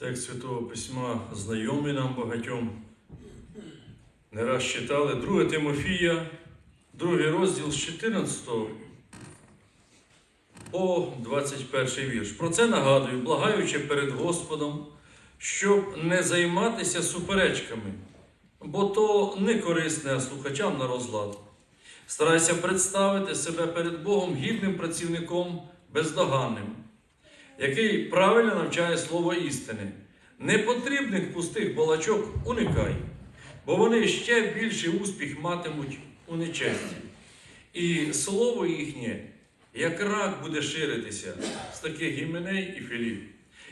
Текст Святого Письма знайомий нам багатьом. Не раз читали 2 Тимофія, другий розділ з 14 по 21 вірш. Про це нагадую, благаючи перед Господом, щоб не займатися суперечками, бо то не корисне слухачам на розлад. Старайся представити себе перед Богом гідним працівником бездоганним, який правильно навчає слово істини. Непотрібних пустих балачок уникай, бо вони ще більший успіх матимуть у нечесті. І слово їхнє, як рак буде ширитися з таких гіменей і філів,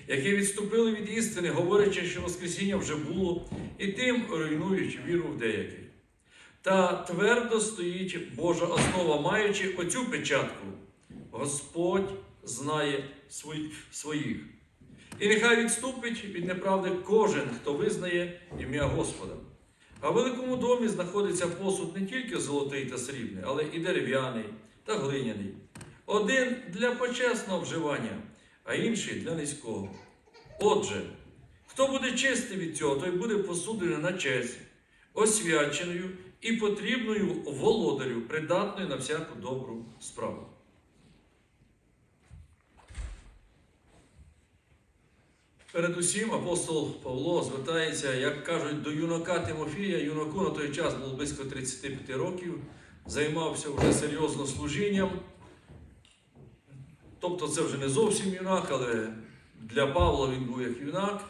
які відступили від істини, говорячи, що Воскресіння вже було, і тим руйнують віру в деяких. Та твердо стоїть Божа основа, маючи оцю печатку. Господь знає своїх. І нехай відступить від неправди кожен, хто визнає ім'я Господа. А в великому домі знаходиться посуд не тільки золотий та срібний, але і дерев'яний та глиняний. Один для почесного вживання, а інший для низького. Отже, хто буде чистий від цього, той буде посудений на честь, освяченою і потрібною володарю, придатною на всяку добру справу. Передусім апостол Павло звертається, як кажуть, до юнака Тимофія. Юнаку на той час було близько 35 років, займався вже серйозно служінням. Тобто це вже не зовсім юнак, але для Павла він був як юнак.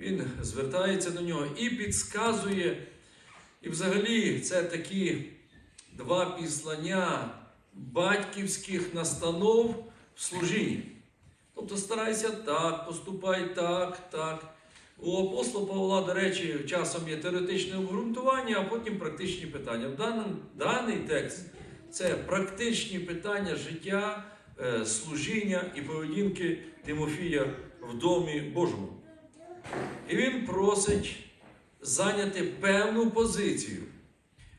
Він звертається до нього і підсказує. І взагалі це такі два післання батьківських настанов в служінні. Тобто старайся так, поступай так, так. У апостола Павла, до речі, часом є теоретичне обґрунтування, а потім практичні питання. В даний, даний текст це практичні питання життя, е, служіння і поведінки Тимофія в домі Божому. І він просить зайняти певну позицію.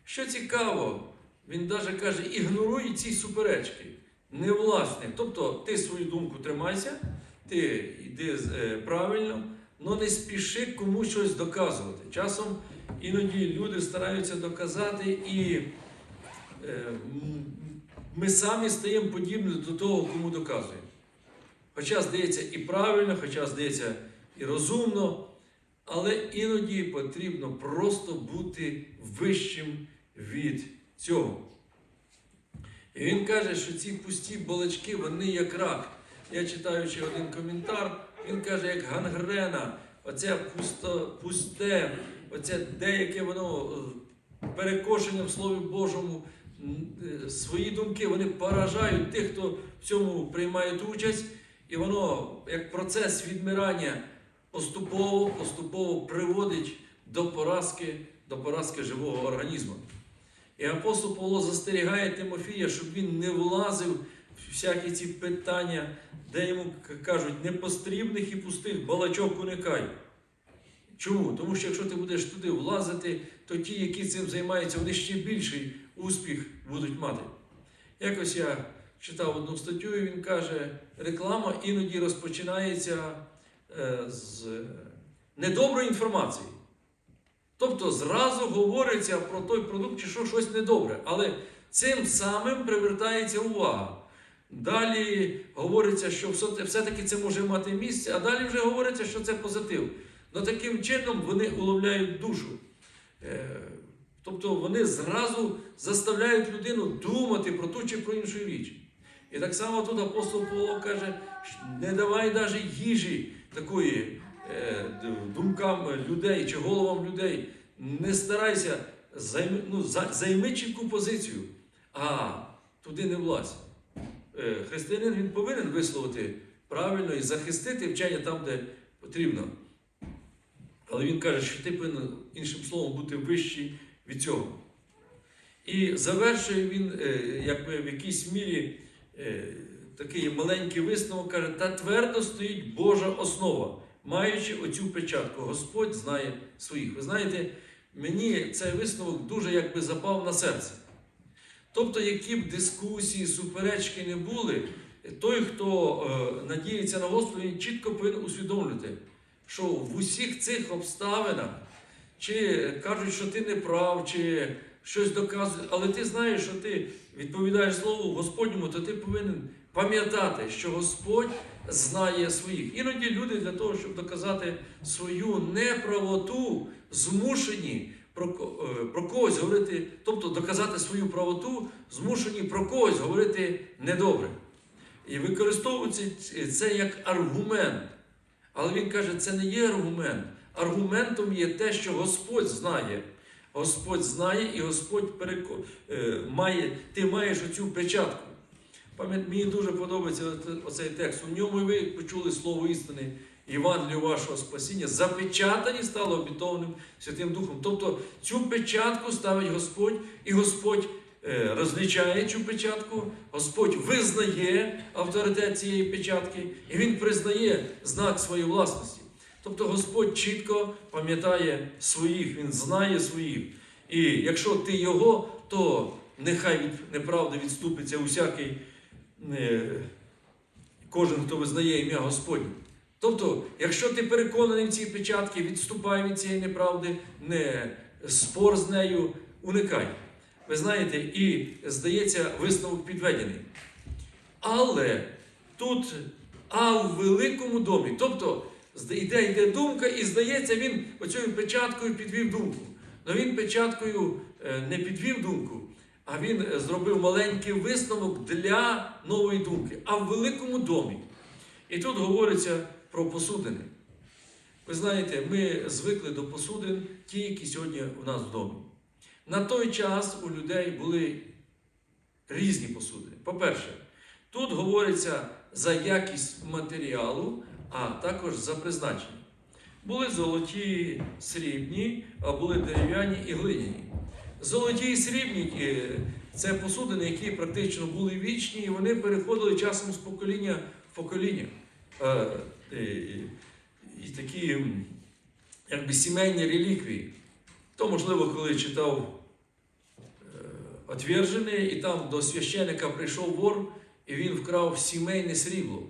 Що цікаво, він навіть каже, ігноруй ці суперечки, не власне. Тобто ти свою думку тримайся, ти йди е, правильно, але не спіши комусь щось доказувати. Часом іноді люди стараються доказати, і е, ми самі стаємо подібні до того, кому доказуємо. Хоча здається і правильно, хоча здається і розумно, але іноді потрібно просто бути вищим від цього. І він каже, що ці пусті балачки, вони як рак. Я читаючи один коментар, він каже, як гангрена, оце пусто, пусте, оце деяке воно е, перекошене в Слові Божому, е, свої думки, вони поражають тих, хто в цьому приймає участь, і воно, як процес відмирання, поступово, поступово приводить до поразки, до поразки живого організму. І апостол Павло застерігає Тимофія, щоб він не влазив в всякі ці питання, де йому кажуть, непострібних і пустих балачок уникай. Чому? Тому що якщо ти будеш туди влазити, то ті, які цим займаються, вони ще більший успіх будуть мати. Якось я читав одну статтю, і він каже, реклама іноді розпочинається е, з недоброї інформації. Тобто зразу говориться про той продукт, чи що щось недобре, але цим самим привертається увага. Далі говориться, що все- все-таки це може мати місце, а далі вже говориться, що це позитив. Ну таким чином вони уловляють душу. Е, Тобто вони зразу заставляють людину думати про ту чи про іншу річ. І так само тут апостол Павло каже, не давай навіть їжі такої думкам людей чи головам людей. Не старайся, займи, ну, за- займи чітку позицію, а туди не влазь. Е, Християнин він повинен висловити правильно і захистити вчення там, де потрібно. Але він каже, що ти повинен, іншим словом, бути вищий від цього. І завершує він, е, якби в якійсь мірі, е, такий маленький висновок, каже, та твердо стоїть Божа основа, маючи оцю печатку. Господь знає своїх. Ви знаєте, мені цей висновок дуже якби запав на серце. Тобто, які б дискусії, суперечки не були, той, хто е, надіється на Господа, він чітко повинен усвідомлювати, що в усіх цих обставинах, чи кажуть, що ти не прав, чи щось доказують, але ти знаєш, що ти відповідаєш Слову Господньому, то ти повинен пам'ятати, що Господь знає своїх. Іноді люди для того, щоб доказати свою неправоту, змушені про, е, про когось говорити, тобто доказати свою правоту, змушені про когось говорити недобре. І використовується це як аргумент. Але він каже, це не є аргумент. Аргументом є те, що Господь знає. Господь знає і Господь переко... е, має, ти маєш оцю печатку. Мені дуже подобається оцей текст. У ньому ви почули слово істини Євангелію вашого спасіння, запечатані стало обітованим Святим Духом. Тобто цю печатку ставить Господь, і Господь е, розлічає цю печатку, Господь визнає авторитет цієї печатки, і Він признає знак своєї власності. Тобто Господь чітко пам'ятає своїх, Він знає своїх. І якщо ти його, то нехай від неправди відступиться усякий кожен, хто визнає ім'я Господнє. Тобто, якщо ти переконаний в цій печатці, відступай від цієї неправди, не спор з нею, уникай. Ви знаєте, і здається, висновок підведений. Але тут, а в великому домі, тобто йде, йде думка, і здається, він оцією печаткою підвів думку. Але він печаткою е, не підвів думку, а він е, зробив маленький висновок для нової думки. А в великому домі. І тут говориться про посудини. Ви знаєте, ми звикли до посудин, ті, які сьогодні у нас в домі. На той час у людей були різні посудини. По-перше, тут говориться за якість матеріалу, а також за призначення. Були золоті, срібні, а були дерев'яні і глиняні. Золоті і срібні е, це посудини, які практично були вічні, і вони переходили часом з покоління в покоління. Е, е, І такі якби сімейні реліквії. То, можливо, коли читав «Отвержений», і там до священика прийшов вор, і він вкрав сімейне срібло.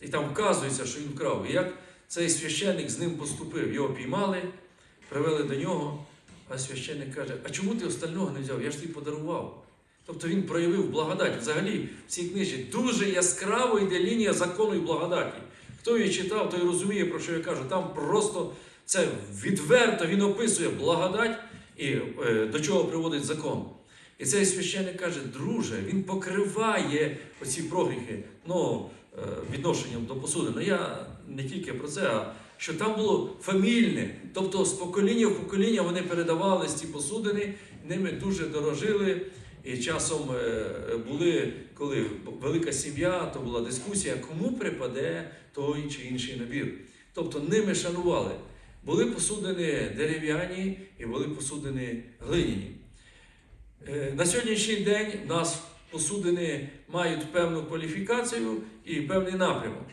І там вказується, що він вкрав. І як цей священник з ним поступив? Його піймали, привели до нього, а священник каже: А чому ти остального не взяв? Я ж тобі подарував. Тобто він проявив благодать. Взагалі, в цій книжі дуже яскраво йде лінія закону і благодаті. Хто її читав, той розуміє, про що я кажу. Там просто це відверто він описує благодать і е, до чого приводить закон. І цей священник каже, друже, він покриває оці прогріхи ну, е, відношенням до посуди. Ну я не тільки про це, а що там було фамільне, тобто з покоління в покоління вони передавались ці посудини, ними дуже дорожили. І часом е, були, коли велика сім'я, то була дискусія, кому припаде той чи інший набір. Тобто ними шанували. Були посудини дерев'яні і були посудини глиняні. Е, На сьогоднішній день в нас посудини мають певну кваліфікацію і певний напрямок.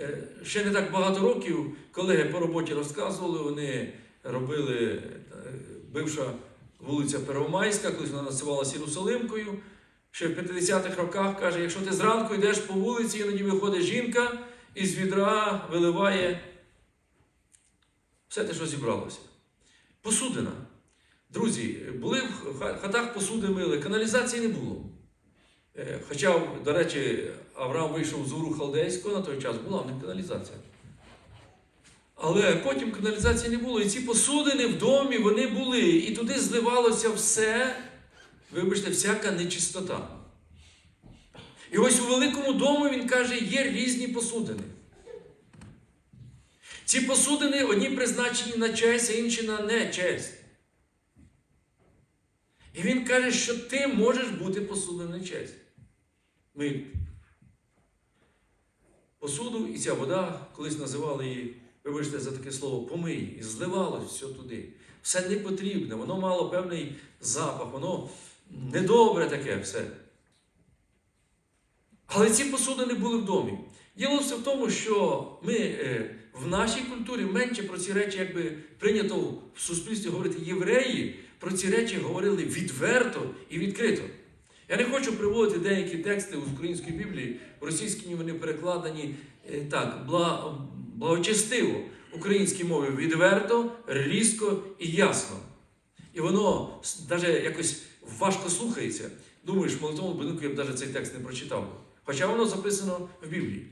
Е, Ще не так багато років колеги по роботі розказували, вони робили е, бивша вулиця Первомайська, колись вона називалася Єрусалимкою. Ще в 50-х роках каже, якщо ти зранку йдеш по вулиці, іноді виходить жінка і з відра виливає все те, що зібралося. Посудина. Друзі, були в хатах посуди мили, каналізації не було. Е, Хоча, до речі, Авраам вийшов з Уру Халдейського, на той час була в них каналізація. Але потім каналізації не було. І ці посудини в домі вони були. І туди зливалося все, вибачте, всяка нечистота. І ось у великому домі він каже, є різні посудини. Ці посудини одні призначені на честь, а інші на нечесть. І він каже, що ти можеш бути посудою на честь. Ми посуду і ця вода, колись називали її, вибачте за таке слово, помий, і зливалось все туди. Все непотрібне, воно мало певний запах, воно недобре таке все. Але ці посудини були в домі. Діло все в тому, що ми е, в нашій культурі менше про ці речі, якби прийнято в суспільстві говорити євреї, про ці речі говорили відверто і відкрито. Я не хочу приводити деякі тексти з української Біблії, в російській вони перекладені е, так, бла, благочестиво. українській мові відверто, різко і ясно. І воно навіть якось важко слухається. Думаєш, в молитовному будинку я б навіть цей текст не прочитав. Хоча воно записано в Біблії.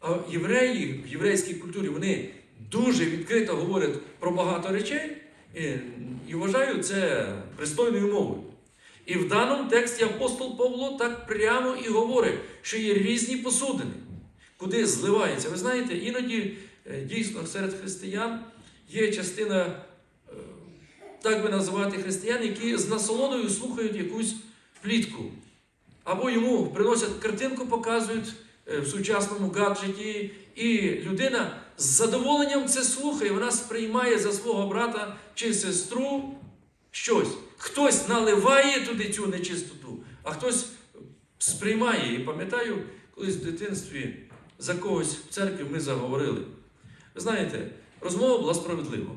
А євреї в єврейській культурі вони дуже відкрито говорять про багато речей і, і вважають це пристойною мовою. І в даному тексті апостол Павло так прямо і говорить, що є різні посудини, куди зливається. Ви знаєте, іноді е, дійсно серед християн є частина, е, так би називати християн, які з насолодою слухають якусь плітку. Або йому приносять картинку, показують е, в сучасному гаджеті, і людина з задоволенням це слухає, вона сприймає за свого брата чи сестру щось. Хтось наливає туди цю нечистоту, а хтось сприймає. І пам'ятаю, колись в дитинстві за когось в церкві ми заговорили. Ви знаєте, розмова була справедлива.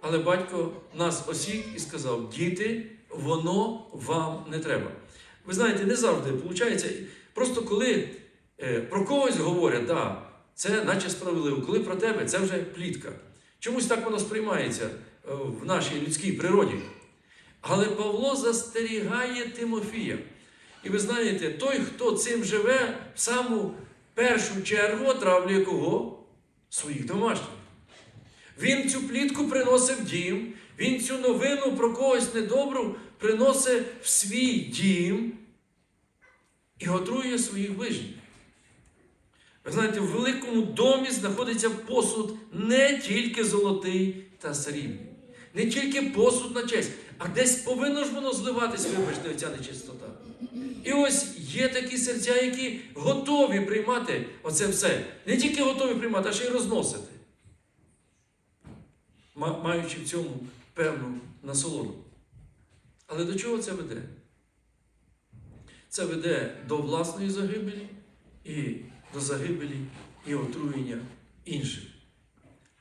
Але батько нас осік і сказав: діти, воно вам не треба. Ви знаєте, не завжди виходить. Просто коли е, про когось говорять, да, це наче справедливо. Коли про тебе, це вже плітка. Чомусь так воно сприймається е, в нашій людській природі. Але Павло застерігає Тимофія. І ви знаєте, той, хто цим живе, в саму першу чергу отравлює кого? Своїх домашніх. Він цю плітку приносив в дім, він цю новину про когось недобру приносить в свій дім і отруює своїх ближніх. Ви знаєте, в великому домі знаходиться посуд не тільки золотий та срібний, не тільки посуд на честь, а десь повинно ж воно зливатись, вибачте, ця нечистота. І ось є такі серця, які готові приймати оце все. Не тільки готові приймати, а ще й розносити, маючи в цьому певну насолоду. Але до чого це веде? Це веде до власної загибелі і до загибелі і отруєння інших.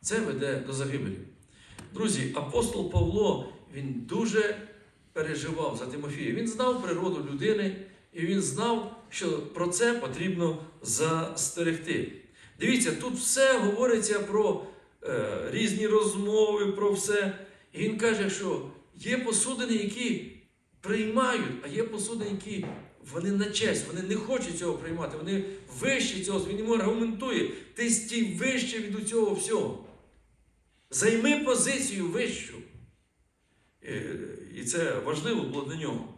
Це веде до загибелі. Друзі, апостол Павло він дуже переживав за Тимофія. Він знав природу людини, і він знав, що про це потрібно застерегти. Дивіться, тут все говориться про е, різні розмови, про все. І він каже, що є посудини, які приймають, а є посудини, які вони на честь, вони не хочуть цього приймати, вони вище цього. Він йому аргументує, ти стій вище від цього всього. Займи позицію вищу. Е, І це важливо було для нього.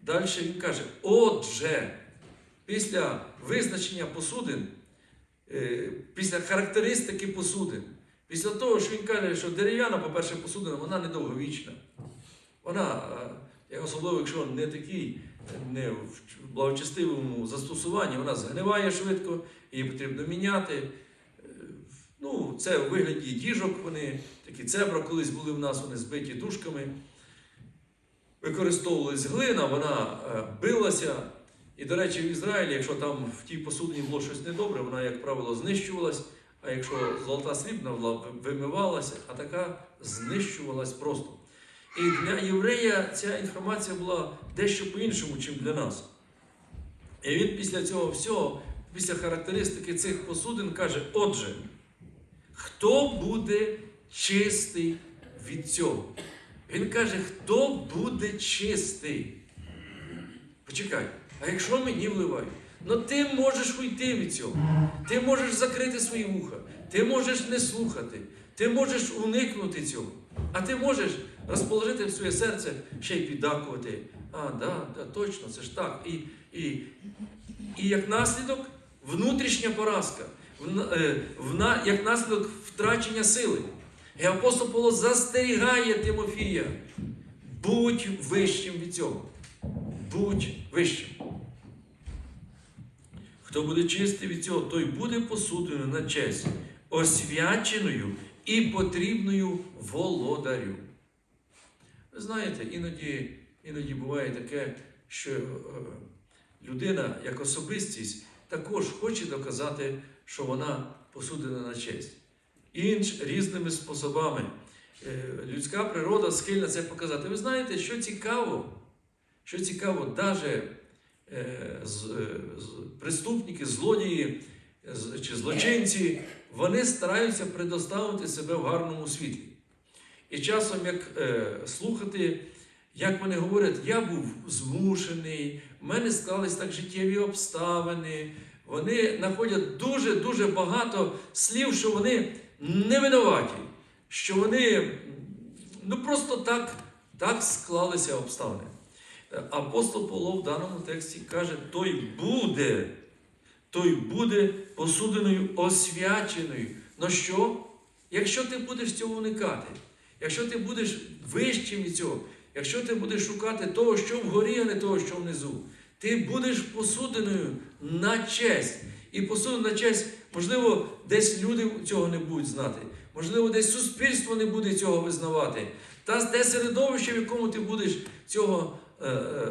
Далі він каже: отже, після визначення посудин, е, після характеристики посудин, після того, що він каже, що дерев'яна, по-перше, посудина, вона недовговічна. Вона, е, особливо, якщо не такий, не в благочестивому застосуванні, вона згниває швидко, її потрібно міняти. Ну, це у вигляді діжок, вони такі цебра колись були в нас, вони збиті дужками. Використовувалась глина, вона е, билася. І, до речі, в Ізраїлі, якщо там в тій посудині було щось недобре, вона, як правило, знищувалась. А якщо золота срібна була, вимивалася, а така знищувалась просто. І для єврея ця інформація була дещо по-іншому, ніж для нас. І він після цього всього, після характеристики цих посудин, каже: отже, хто буде чистий від цього? Він каже, хто буде чистий? Почекай, а якщо мені вливають? Ну ти можеш уйти від цього. Ти можеш закрити свої вуха, ти можеш не слухати, ти можеш уникнути цього. А ти можеш розположити в своє серце ще й піддакувати. А, да, да, точно, це ж так. І, і, і як наслідок внутрішня поразка, як наслідок втрачення сили. І апостол Павло застерігає Тимофія. Будь вищим від цього. Будь вищим. Хто буде чистий від цього, той буде посудою на честь, освяченою і потрібною володарю. Ви знаєте, іноді, іноді буває таке, що е, людина як особистість також хоче доказати, що вона посудена на честь. Інш різними способами. Е, Людська природа схильна це показати. Ви знаєте, що цікаво, що цікаво, навіть е, е, преступники, злодії чи злочинці, вони стараються предоставити себе в гарному світлі. І часом, як слухати, як вони говорять, я був змушений, в мене склались так життєві обставини. Вони знаходять дуже-дуже багато слів, що вони не винуваті, що вони ну просто так, так склалися обставини. Апостол Павло в даному тексті каже: той буде, той буде посудиною освяченою. Ну що? Якщо ти будеш цього уникати, якщо ти будеш вищим від цього, якщо ти будеш шукати того, що вгорі, а не того, що внизу, ти будеш посудиною на честь. І посудиною на честь, можливо, десь люди цього не будуть знати, можливо, десь суспільство не буде цього визнавати. Та те середовище, в якому ти будеш цього е, е,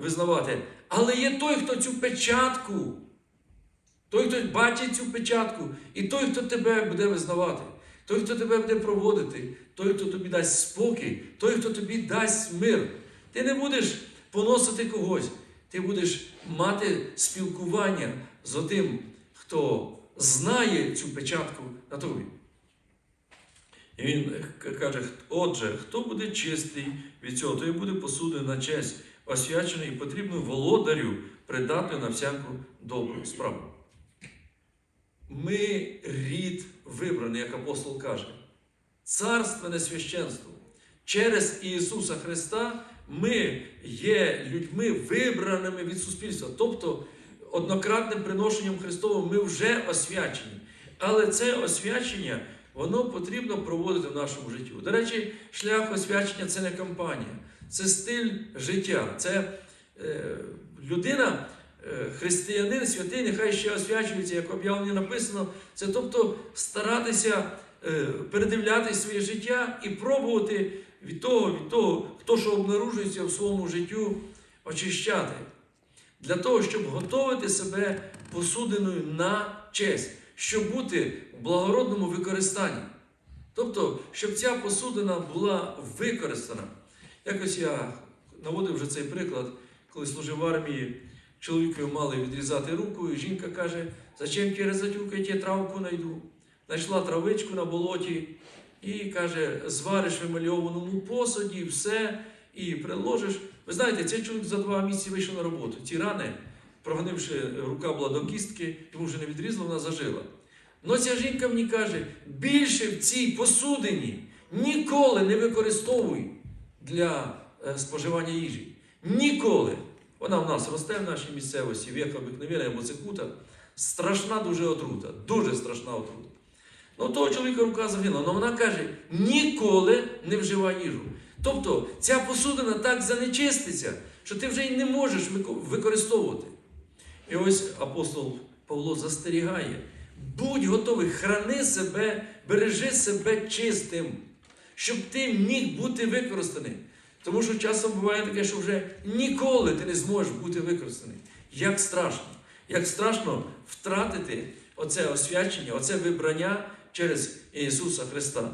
визнавати. Але є той, хто цю печатку, той, хто бачить цю печатку, і той, хто тебе буде визнавати, той, хто тебе буде проводити, той, хто тобі дасть спокій, той, хто тобі дасть мир. Ти не будеш поносити когось, ти будеш мати спілкування з тим, хто знає цю печатку на тобі. І він каже: отже, хто буде чистий від цього, той буде посудений на честь, освячений і потрібно володарю придати на всяку добру справу. Ми рід вибраний, як апостол каже, царственне священство. Через Ісуса Христа ми є людьми вибраними від суспільства. Тобто, однократним приношенням Христовим ми вже освячені. Але це освячення воно потрібно проводити в нашому житті. До речі, шлях освячення це не кампанія, це стиль життя. Це е, людина, е, християнин, святий, нехай ще освячується, як об'явлення написано. Це тобто старатися е, передивляти своє життя і пробувати від того, від того, хто що обнаружується в своєму життю, очищати. Для того, щоб готувати себе посудиною на честь, щоб бути в благородному використанні. Тобто, щоб ця посудина була використана. Якось я наводив вже цей приклад, коли служив в армії, чоловікові мали відрізати руку, і жінка каже, зачем тебе резати я травку найду. Знайшла травичку на болоті і каже, звариш в емальованому посуді, все, і приложиш. Ви знаєте, цей чоловік за два місяці вийшов на роботу. Ті рани, прогнивши, рука була до кістки, йому вже не відрізала, вона зажила. Но ця жінка мені каже, більше в цій посудині ніколи не використовуй для е, споживання їжі. Ніколи. Вона в нас росте в нашій місцевості, віка обикновена або цикута. Страшна дуже отрута, дуже страшна отрута. Ну, того чоловіка рука загинула, але вона каже, ніколи не вживай їжу. Тобто ця посудина так занечиститься, що ти вже й не можеш використовувати. І ось апостол Павло застерігає: будь готовий, храни себе, бережи себе чистим, щоб ти міг бути використаний. Тому що часом буває таке, що вже ніколи ти не зможеш бути використаний. Як страшно, як страшно втратити оце освячення, оце вибрання через Ісуса Христа.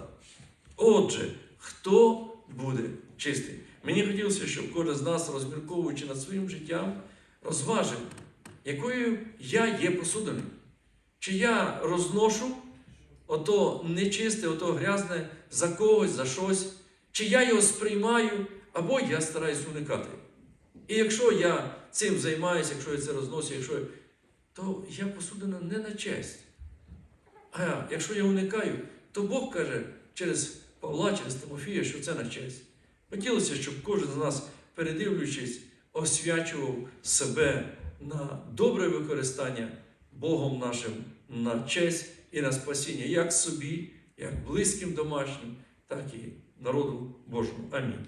Отже, хто буде чистий? Мені хотілося, щоб кожен з нас, розмірковуючи над своїм життям, розважив, якою я є посудиною. Чи я розношу ото нечисте, ото грязне за когось, за щось, чи я його сприймаю, або я стараюсь уникати. І якщо я цим займаюся, якщо я це розношу, якщо то я посудина не на честь. А якщо я уникаю, то Бог каже через Павла, через Тимофія, що це на честь. Хотілося, щоб кожен з нас, передивлюючись, освячував себе на добре використання Богом нашим на честь і на спасіння, як собі, як близьким домашнім, так і народу Божому. Амінь.